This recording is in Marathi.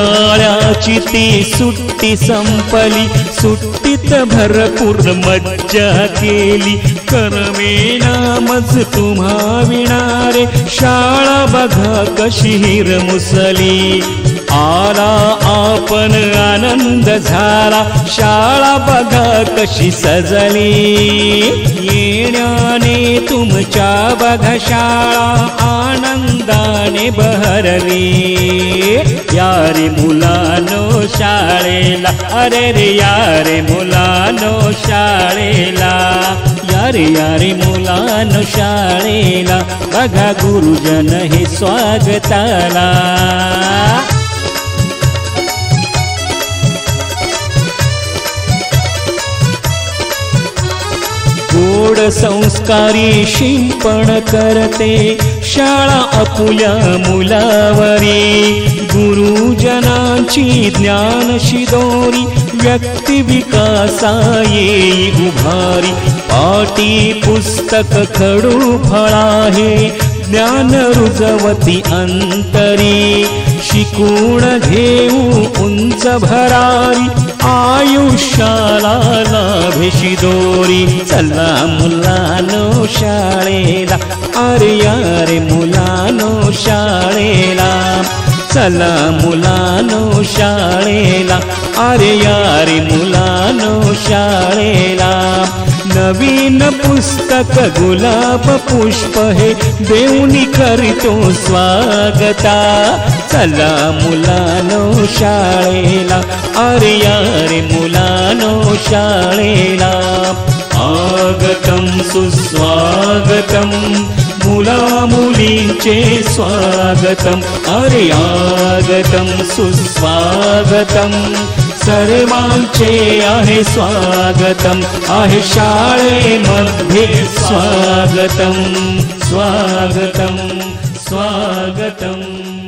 उन्हाळ्याची ती सुट्टी संपली. सुट्टीत भरपूर मज्जा केली. करमेना मज तुम्हा विणारे. शाळा बघा कशी हिर मुसली आला आपण आनंद झाला. शाळा बघा कशी सजली. येण्याने तुमच्या बघा शाळा आनंदाने बहरली यारे मुलानो शाळेला अरे रे यारे मुलानो शाळेला. यारे यारे मुलानो शाळेला बघा गुरुजन हे स्वागताला. गोड संस्कारी शिंपण करते शाळा आपुल्या मुलावरी. गुरुजनांची ज्ञान शिदोरी व्यक्ती विकासा येई उभारी. पाटी पुस्तक खडू फळाहे ज्ञान रुजवती अंतरी. शिकून घेऊ उंच भरारी. आयुष्याला लाभेशी दोरी. चला मुलानो शाळेला. अरे यारे मुलानो शाळेला. चला मुलानो शाळेला. अरे यारे मुलानो शाळेला. नवीन पुस्तक गुलाब पुष्प हे देऊनी करीतो स्वागता. चला मुलानो शाळेला अरे यारे मुलानो शाळेला. आगतं सुस्वागतं मुला मुलींचे स्वागतम. अरे आगतं सुस्वागतम् सर्वांचे आहे स्वागतम आहे शाळेमध्ये स्वागतम स्वागतम स्वागतम.